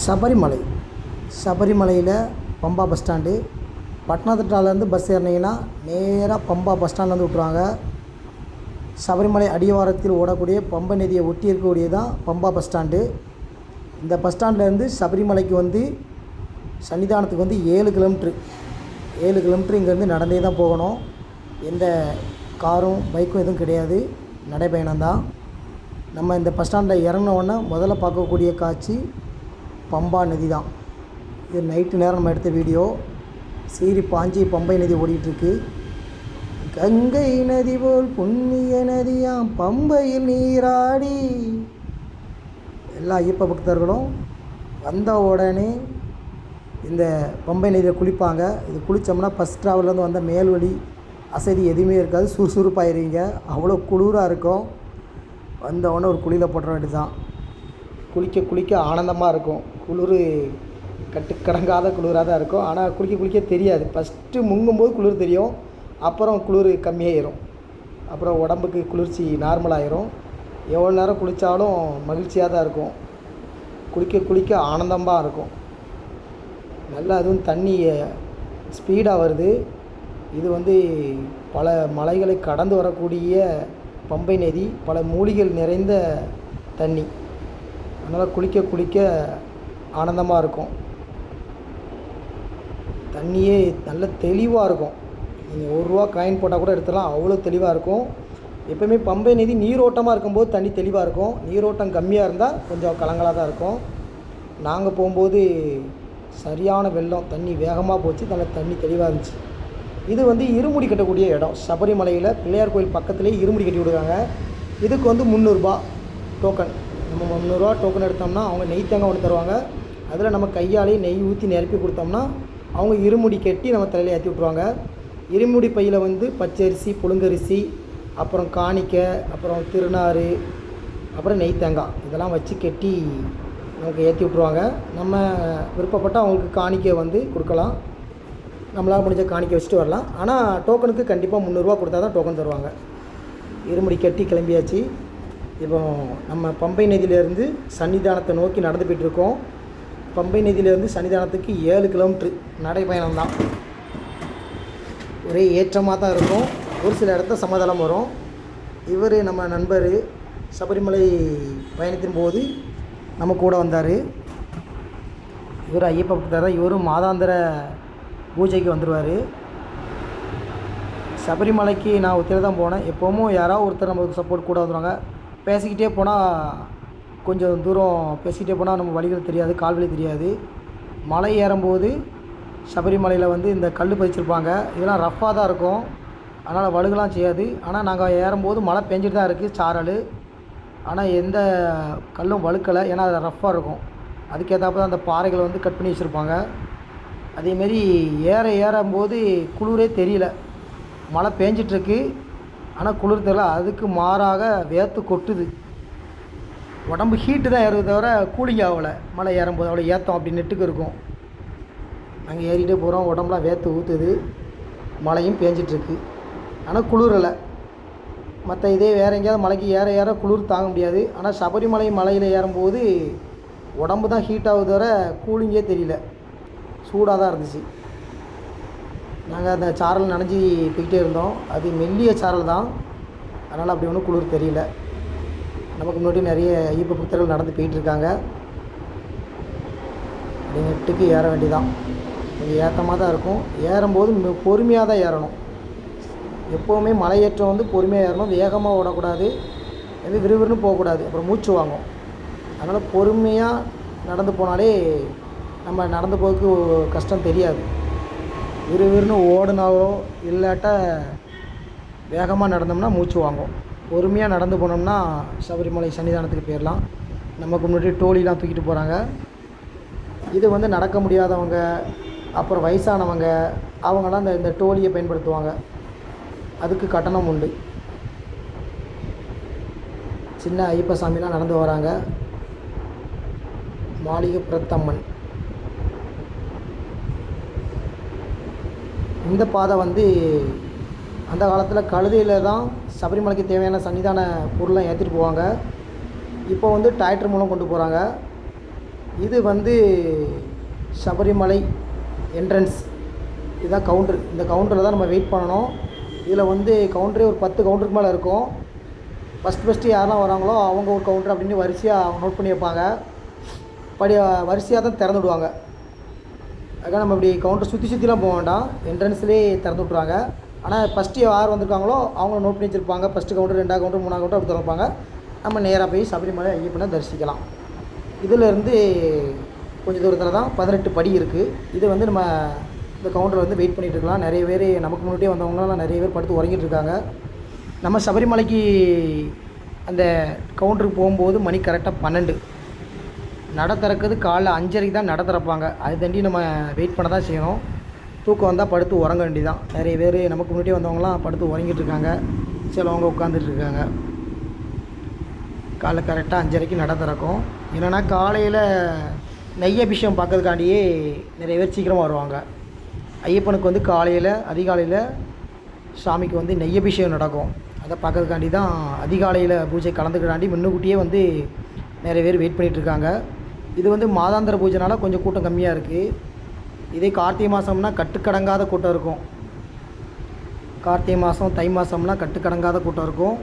சபரிமலை. சபரிமலையில் Pamba bus stand. பட்டணத்திட்டாலேருந்து bus ஏறினீங்கன்னா நேராக பம்பா பஸ் ஸ்டாண்ட்லேருந்து விட்ருவாங்க சபரிமலை அடிவாரத்தில் ஓடக்கூடிய பம்பை நதியை ஒட்டி இருக்கக்கூடியது தான் பம்பா பஸ் ஸ்டாண்டு. இந்த பஸ் ஸ்டாண்ட்லேருந்து சபரிமலைக்கு வந்து சன்னிதானத்துக்கு வந்து ஏழு கிலோமீட்ரு ஏழு கிலோமீட்ரு இங்கேருந்து நடந்தே தான் போகணும். எந்த காரும் பைக்கும் எதுவும் கிடையாது. நடைப்பயணம் தான் நம்ம இந்த பஸ் ஸ்டாண்டில் இறங்கினோடனே முதல்ல பார்க்கக்கூடிய காட்சி பம்பா நதி தான். இது நைட்டு நேரம் நம்ம எடுத்த வீடியோ சீரி பாஞ்சி பம்பை நதி ஓடிட்டுருக்கு. கங்கை நதி போல் புண்ணிய நதியாம் பம்பையில் நீராடி. எல்லா ஐயப்ப பக்தர்களும் வந்த உடனே இந்த பம்பை நதியில் குளிப்பாங்க. இது குளித்தோம்னா ஃபஸ்ட் ட்ராவல்லேருந்து வந்த மேல்வழி அசதி எதுவுமே இருக்காது. சுறுசுறுப்பாயிருவீங்க அவ்வளோ குளிராக இருக்கும். வந்த உடனே ஒரு குளியில் போட்டுற வேண்டியது தான் குளிக்க குளிக்க ஆனந்தமாக இருக்கும். குளிர் கட்டுக்கடங்காத குளிராக தான் இருக்கும். ஆனால் குளிக்க குளிக்க தெரியாது. ஃபஸ்ட்டு முங்கும்போது குளிர் தெரியும். அப்புறம் குளிர் கம்மியாயிரும். அப்புறம் உடம்புக்கு குளிர்ச்சி நார்மலாகிரும் எவ்வளோ நேரம் குளித்தாலும் மகிழ்ச்சியாக தான் இருக்கும். குளிக்க குளிக்க ஆனந்தமாக இருக்கும். நல்லா அதுவும் தண்ணி ஸ்பீடாக வருது. இது வந்து பல மலைகளை கடந்து வரக்கூடிய பம்பை நதி பல மூலிகள் நிறைந்த தண்ணி. அதனால் குளிக்க குளிக்க ஆனந்தமாக இருக்கும். தண்ணியே நல்ல தெளிவாக இருக்கும். நீங்கள் ஒரு ரூபா காயின் போட்டால் கூட எடுத்துடலாம் அவ்வளோ தெளிவாக இருக்கும். எப்போயுமே பம்பை நிதி நீரோட்டமாக இருக்கும்போது தண்ணி தெளிவாக இருக்கும். நீரோட்டம் கம்மியாக இருந்தால் கொஞ்சம் கலங்கலாக தான் இருக்கும். நாங்கள் போகும்போது சரியான வெள்ளம் தண்ணி வேகமாக போச்சு நல்ல தண்ணி தெளிவாக இருந்துச்சு. இது வந்து இருமுடி கட்டக்கூடிய இடம். சபரிமலையில் பிள்ளையார் கோயில் பக்கத்துலேயே இருமுடி கட்டி விடுவாங்க இதுக்கு வந்து முந்நூறுரூபா டோக்கன் நம்ம முந்நூறுரூவா டோக்கன் எடுத்தோம்னா அவங்க நெய் தேங்காய் ஒன்று தருவாங்க. அதில் நம்ம கையாலே நெய் ஊற்றி நிரப்பி கொடுத்தோம்னா அவங்க இருமுடி கட்டி நம்ம தலையில் ஏற்றி விட்ருவாங்க இருமுடி பையில் வந்து பச்சரிசி புழுங்கரிசி அப்புறம் காணிக்க அப்புறம் திருநாறு அப்புறம் நெய் தேங்காய். இதெல்லாம் வச்சு கட்டி நமக்கு ஏற்றி விட்ருவாங்க நம்ம விருப்பப்பட்டால் அவங்களுக்கு காணிக்கை வந்து கொடுக்கலாம். நம்மளால் முடிஞ்ச காணிக்கை வச்சுட்டு வரலாம். ஆனால் டோக்கனுக்கு கண்டிப்பாக முந்நூறுரூவா கொடுத்தா தான் டோக்கன் தருவாங்க. இருமுடி கட்டி கிளம்பியாச்சு. இப்போ நம்ம பம்பை நதியிலேருந்து சன்னிதானத்தை நோக்கி நடந்து போயிட்டுருக்கோம். பம்பை நதியிலேருந்து சன்னிதானத்துக்கு ஏழு கிலோமீட்ரு நடைப்பயணம் தான். ஒரே ஏற்றமாக தான் இருக்கும். ஒரு சில இடத்த சமதளம் வரும். இவர் நம்ம நண்பர் சபரிமலை பயணத்தின் போது நம்ம கூட வந்தார். இவர் ஐயப்ப பக்தர் தான் இவரும் மாதாந்திர பூஜைக்கு வந்துடுவார் சபரிமலைக்கு நான் ஒருத்தர் தான் போனேன். எப்போவும் யாராவது ஒருத்தர் நமக்கு சப்போர்ட் கூட வந்துடுவாங்க பேசிக்கிட்டே போனால் கொஞ்சம் தூரம் பேசிக்கிட்டே போனால் நம்ம வழிகள் தெரியாது கால்வழி தெரியாது. மலை ஏறும்போது சபரிமலையில் வந்து இந்த கல் பதிச்சிருப்பாங்க. இதெல்லாம் ரஃப்பாக தான் இருக்கும். அதனால் வழுகலாம் செய்யாது. ஆனால் நாங்கள் ஏறும்போது மழை பெஞ்சிட்டு தான் இருக்குது சாரல். ஆனால் எந்த கல்லும் வழுக்கலை. ஏன்னா அது ரஃப்பாக இருக்கும். அதுக்கேற்றாப்ப தான் அந்த பாறைகளை வந்து கட் பண்ணி வச்சுருப்பாங்க. அதேமாரி ஏற ஏறும்போது குளிரே தெரியல. மழை பேஞ்சிட்ருக்கு ஆனால் குளிர் தெரியல அதுக்கு மாறாக வேர்த்து கொட்டுது. உடம்பு ஹீட்டு தான் ஏறுது தவிர கூலிங் ஆகலை. மழை ஏறும்போது அவ்வளோ ஏற்றம் அப்படி நெட்டுக்கு இருக்கும். நாங்கள் ஏறிகிட்டே போகிறோம் உடம்புலாம் வேர்த்து ஊற்றுது மழையும் பேஞ்சிட்ருக்கு ஆனால் குளிரலை மற்ற இதே வேறு எங்கேயாவது மலைக்கு ஏற ஏற குளிர் தாங்க முடியாது. ஆனால் சபரிமலை மலையில் ஏறும்போது உடம்பு தான் ஹீட் ஆகுது தவிர கூலிங்கே தெரியல. சூடாக தான் இருந்துச்சு. நாங்கள் அந்த சாரல் நனைஞ்சி போய்கிட்டே இருந்தோம். அது மெல்லிய சாரல் தான். அதனால் அப்படி ஒன்றும் குளிர் தெரியல. நமக்கு முன்னாடி நிறைய ஐயப்ப புத்தர்கள் நடந்து போயிட்டுருக்காங்க அப்படி நெட்டுக்கு ஏற வேண்டியதான் கொஞ்சம் ஏற்றமாக தான் இருக்கும். ஏறும்போது பொறுமையாக தான் ஏறணும். எப்போவுமே மலையேற்றம் வந்து பொறுமையாக ஏறணும். வேகமாக ஓடக்கூடாது. எது விறுவிறுன்னு போகக்கூடாது. அப்புறம் மூச்சு வாங்கும். அதனால் பொறுமையாக நடந்து போனாலே நம்ம நடந்து போகிறதுக்கு கஷ்டம் தெரியாது. விறுவிறுன்னு ஓடுனாவோ இல்லாட்டா வேகமாக நடந்தோம்னா மூச்சு வாங்கும். பொறுமையாக நடந்து போனோம்னா சபரிமலை சன்னிதானத்துக்கு போயிடலாம் நமக்கு முன்னாடி டோலிலாம் தூக்கிட்டு போகிறாங்க இது வந்து நடக்க முடியாதவங்க அப்புறம் வயசானவங்க அவங்களாம் இந்த இந்த டோலியை பயன்படுத்துவாங்க. அதுக்கு கட்டணம் உண்டு. சின்ன ஐயப்ப சாமிலாம் நடந்து வராங்க. மாளிகை இந்த பாதை வந்து அந்த காலத்தில் கழுதையில் தான் சபரிமலைக்கு தேவையான சன்னிதான பொருளை ஏற்றிட்டு போவாங்க. இப்போ வந்து டிராக்டர் மூலம் கொண்டு போகிறாங்க இது வந்து சபரிமலை என்ட்ரன்ஸ் இதுதான் கவுண்டர் இந்த கவுண்டரில் தான் நம்ம வெயிட் பண்ணணும். இதில் வந்து கவுண்டரே ஒரு பத்து கவுண்டருக்கு மேலே இருக்கும். ஃபஸ்ட் ஃபஸ்ட்டு யாரெல்லாம் வராங்களோ அவங்க ஒரு கவுண்டர் அப்படின்னு வரிசையாக அவங்க நோட் பண்ணி வைப்பாங்க. படி வரிசையாக தான் திறந்து விடுவாங்க. அதுக்காக நம்ம இப்படி கவுண்டர் சுற்றி சுற்றிலாம் போக வேண்டாம். என்ட்ரன்ஸ்லேயே திறந்து விட்ருவாங்க ஆனால் ஃபஸ்ட்டு யார் வந்திருக்காங்களோ அவங்கள நோட் பண்ணி வச்சுருப்பாங்க. ஃபஸ்ட்டு கவுண்டர் ரெண்டாவது கவுண்டர் மூணாவது கவுண்டர் அப்படி திறப்பாங்க. நம்ம நேராக போய் சபரிமலை ஐயப்பனை தரிசிக்கலாம். இதிலேருந்து கொஞ்சம் தூரத்தில் தான் பதினெட்டு படி இருக்குது இது வந்து நம்ம இந்த கவுண்டரில் வந்து வெயிட் பண்ணிகிட்டு இருக்கலாம். நிறைய பேர் நமக்கு முன்னாடியே வந்தவங்களாம் நிறைய பேர் படுத்து உறங்கிட்டு இருக்காங்க. நம்ம சபரிமலைக்கு அந்த கவுண்டருக்கு போகும்போது மணி கரெக்டாக பன்னெண்டு. நட திறக்கிறது காலைல அஞ்சரைக்கு தான் நட திறப்பாங்க. அது தாண்டி நம்ம வெயிட் பண்ண தான் செய்யணும். தூக்கம் வந்தால் படுத்து உறங்க வேண்டியதான் நிறைய பேர் நமக்கு முன்னாடியே வந்தவங்களாம் படுத்து உறங்கிட்டு இருக்காங்க. சிலவங்க உட்காந்துட்டு இருக்காங்க. காலைல கரெக்டாக அஞ்சரைக்கு நட திறக்கும். என்னென்னா காலையில் நெய் அபிஷேகம் பார்க்கறதுக்காண்டியே நிறைய பேர் சீக்கிரமாக வருவாங்க. ஐயப்பனுக்கு வந்து காலையில் அதிகாலையில் சாமிக்கு வந்து நெய் அபிஷேகம் நடக்கும். அதை பார்க்கறதுக்காண்டி தான் அதிகாலையில் பூஜை கலந்துக்கிறாண்டி முன்னுக்கூட்டியே வந்து நிறைய பேர் வெயிட் பண்ணிகிட்ருக்காங்க இது வந்து மாதாந்திர பூஜைனால கொஞ்சம் கூட்டம் கம்மியாக இருக்குது இதே கார்த்திகை மாதம்னா கட்டுக்கடங்காத கூட்டம் இருக்கும். கார்த்திகை மாதம் தை மாதம்லாம் கட்டுக்கடங்காத கூட்டம் இருக்கும்.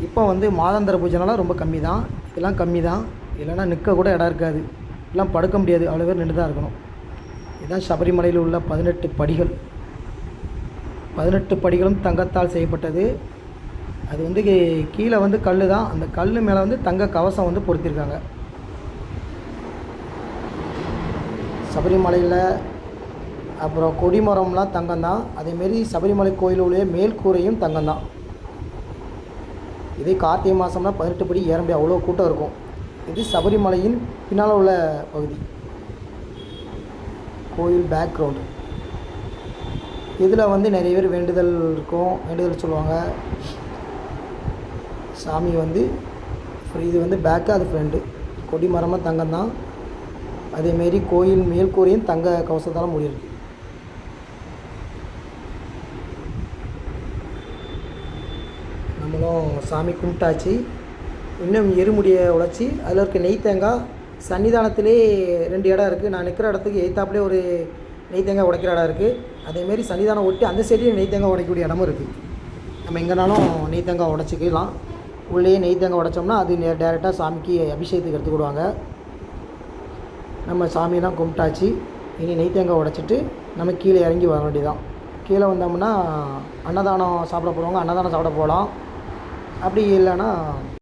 இப்போ வந்து மாதாந்திர பூஜைனால ரொம்ப கம்மி தான் இதெல்லாம் கம்மி தான் இல்லைன்னா நிற்க கூட இடம் இருக்காது. எல்லாம் படுக்க முடியாது. அவ்வளோ பேர் நின்று தான் இருக்கணும். இதுதான் சபரிமலையில் உள்ள பதினெட்டு படிகள். பதினெட்டு படிகளும் தங்கத்தால் செய்யப்பட்டது. அது வந்து கீ- கீழே வந்து கல் தான் அந்த கல் மேலே வந்து தங்க கவசம் வந்து பொருத்தியிருக்காங்க சபரிமலையில் அப்புறம் கொடிமரம்லாம் தங்கம் தான் அதேமாரி சபரிமலை கோயிலுடைய மேல்கூரையும் தங்கம் தான் இதே கார்த்திகை மாதம்னா பதினெட்டு படி ஏற முடியாது அவ்வளோ கூட்டம் இருக்கும். இது சபரிமலையின் பின்னால் உள்ள பகுதி. கோயில் பேக்ரவுண்டு இதில் வந்து நிறைய பேர் வேண்டுதல் இருக்கும். வேண்டுதல் சொல்லுவாங்க. சாமி வந்து இது வந்து பேக்கு அது ஃப்ரெண்டு கொடி மரமாக தங்கம் தான் அதேமாரி கோயில் மேல்கூரையும் தங்க கவசத்தால் மூடியிருக்கு நம்மளும் சாமி கும்பிட்டாச்சு. இன்னும் எருமுடியை உழைச்சி அதில் இருக்க நெய் தேங்காய் சன்னிதானத்திலே ரெண்டு இடம் இருக்குது நான் நிற்கிற இடத்துக்கு எய்த்தாப்புலே ஒரு நெய் தேங்காய் உடைக்கிற இடம் இருக்குது அதேமாரி சன்னிதானம் ஒட்டி அந்த சைட்லேயும் நெய் தேங்காய் உடைக்கக்கூடிய இடமும் இருக்குது நம்ம எங்கேனாலும் நெய் தேங்காய் உடச்சிக்கலாம். உள்ளேயே நெய் தேங்காய் உடைச்சோம்னா அது டேரெக்டாக சாமிக்கு அபிஷேகத்துக்கு எடுத்துக்கிடுவாங்க நம்ம சாமியெல்லாம் கும்பிட்டாச்சு. இனி நெய் தேங்காய் உடச்சிட்டு நம்ம கீழே இறங்கி வர வேண்டியதான் கீழே வந்தோம்னா அன்னதானம் சாப்பிட போகிறவங்க அன்னதானம் சாப்பிட போகலாம். அப்படி இல்லைன்னா